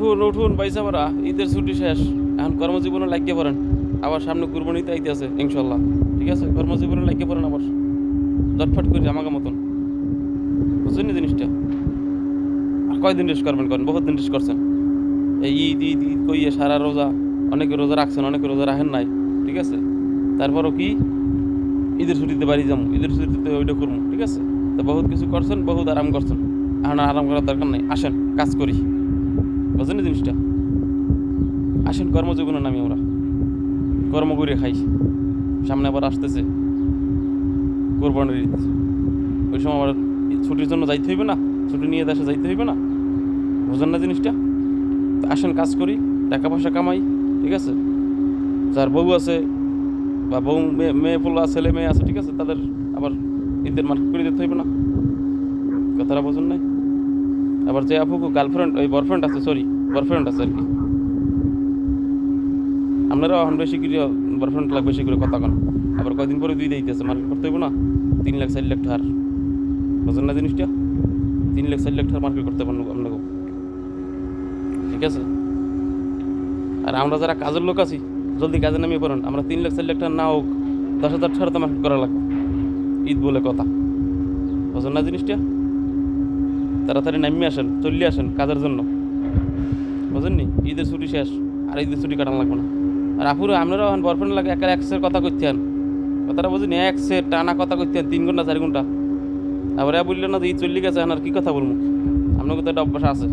উঠুন উঠুন ভরা। ঈদের ছুটি শেষ। এখন কর্মজীবনে লাগিয়ে পড়েন। আবার সামনে কুরবানিতে আইতে আছে ইনশাল্লাহ ঠিক আছে? কর্মজীবনে লাগিয়ে পড়েন আবার। জটফট করে আমাকে মতন। বুঝছেন না জিনিসটা? আর কয়দিন রেস্ট করবেন করেন? বহুত দিন রেস্ট করছেন। এই ঈদ ঈদ ঈদ কইয়ে সারা রোজা, অনেকে রোজা রাখছেন, অনেকে রোজা রাখেন নাই। ঠিক আছে? তারপরও কি? ঈদের ছুটিতে বাড়ি যাব। ঈদের ছুটিতে ওইটা করব। ঠিক আছে? তো বহুত কিছু করছেন, বহুত আরাম করছেন। এখন আরাম করার দরকার নাই। আসেন, কাজ করি। বুঝলেন না জিনিসটা। আসেন কর্মজীবনে নামি আমরা। কর্ম করে খাই। সামনে আবার আসতেছে। কোরবানির ঈদ। ওই সময় আবার ছুটির জন্য যাইতে হইবে না? ছুটি নিয়ে দেশে যাইতে হইবে না? বুঝেন না জিনিসটা আসেন কাজ করি টাকা পয়সা কামাই, ঠিক আছে? যার বউ আছে বা বউ মেয়ে মেয়ে পোলা, ছেলে মেয়ে আছে, ঠিক আছে? তাদের আবার ঈদের মার্কেট করে দিতে হইবে না? কথাটা বোঝেন নাই? আবার যে আপু গার্লফ্রেন্ড ওই বয়ফ্রেন্ড আছে সরি বয়ফ্রেন্ড আছে আর কি। আপনারা এখন বেশি করে বয়ফ্রেন্ড লাগ বেশি করে কথা কন। আবার কয়দিন পরে দুই দিতেছে মার্কেট করতে হইব না? তিন লাখ, চার লাখ টাকার বোঝেন না জিনিসটা? তিন লাখ, চার লাখ টাকার মার্কেট করতে পারব আপনাকে। ঠিক আছে? আর আমরা যারা কাজের লোক আছি, জলদি কাজে নামিয়ে পড়ুন। আমরা তিন লাখ, চার লাখ টাকা না হোক, দশ হাজার টাকা তো মার্কেট করা লাগবে। ঈদ বলে কথা। বোঝেন না জিনিসটা? তাড়াতাড়ি নামিয়ে আসেন, চলে আসেন কাজের জন্য। বুঝেননি? ঈদের ছুটি শেষ, আর ঈদের ছুটি কাটানো লাগবে না। আর আপুরে, আপনারাও এখন বরফ্রেন্ড লাগে একা একসের কথা করতেন কথাটা বুঝিনি একসের টানা কথা করতেন তিন ঘণ্টা, চার ঘণ্টা। এ বললেন না যে ঈদ চল্লি গেছে আর কি কথা বলব? আপনাকে তো একটা অভ্যাস আছে।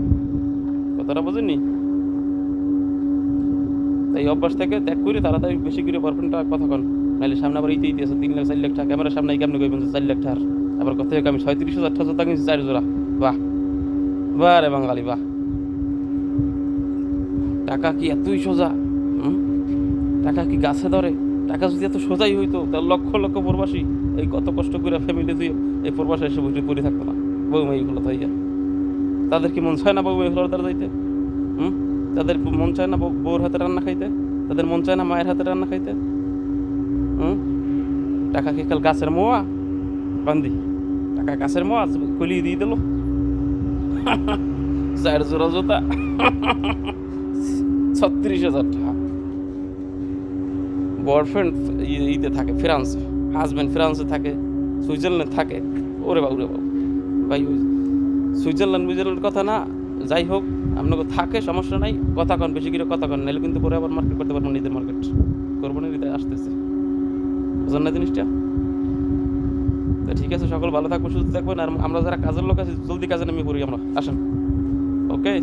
কথাটা বুঝেননি? তাই অভ্যাস থেকে ত্যাগ করে তাড়াতাড়ি বেশি করে বরফ্রেন্ডটা কথা কন। নাহলে সামনে আবার ইতে ইতে আছে তিন লাখ, চার লাখ টাকা ক্যামেরার সামনে কেমন কইবেন যে চার লাখ টাকার। আবার কথা আমি ছয়ত্রিশ হাজার টাকা টাকা চার জোড়া। বাহ বাহ রে বাঙালি, বাহ। টাকা কি এতই সোজা? টাকা কি গাছে ধরে? টাকা যদি এত সোজাই হইতো, তাহলে লক্ষ লক্ষ প্রবাসী এই কত কষ্ট করে ফ্যামিলি দিয়ে এই প্রবাসে এসে বসে পড়ে থাকতো না। বউ মেয়েগুলো থাইয়া তাদের কি মন চায় না বউ মেয়েগুলোর দ্বারা যাইতে? হুম? তাদের মন চায় না বউ- বউর হাতে রান্না খাইতে? তাদের মন চায় না মায়ের হাতে রান্না খাইতে? হুম? টাকা কি কাল গাছের মোয়া? বান্দি। টাকা গাছের মোয়া কলি দিয়ে দিল। চার জোড়া জোতা। ছত্রিশ হাজার টাকা। বয়ফ্রেন্ড ইতে থাকে, ফ্রান্সে। হাজব্যান্ড ফ্রান্সে থাকে, সুইজারল্যান্ড থাকে। ওরে বাবু রে বাবু। ভাই সুইজারল্যান্ড সুইজারল্যান্ড কথা না, যাই হোক, আপনাকে থাকে, সমস্যা নাই। কথা কন, বেশি করে কথা কন নাহলে কিন্তু পরে আবার মার্কেট করতে পারব নিজের মার্কেট করব না আসতেছে। বুঝলেন না জিনিসটা? তো ঠিক আছে, সকল ভালো থাকব সুস্থ থাকবেন, আর আমরা যারা কাজের লোক আছি, জলদি কাজে নেমে পড়ি আমরা। আসেন। ওকে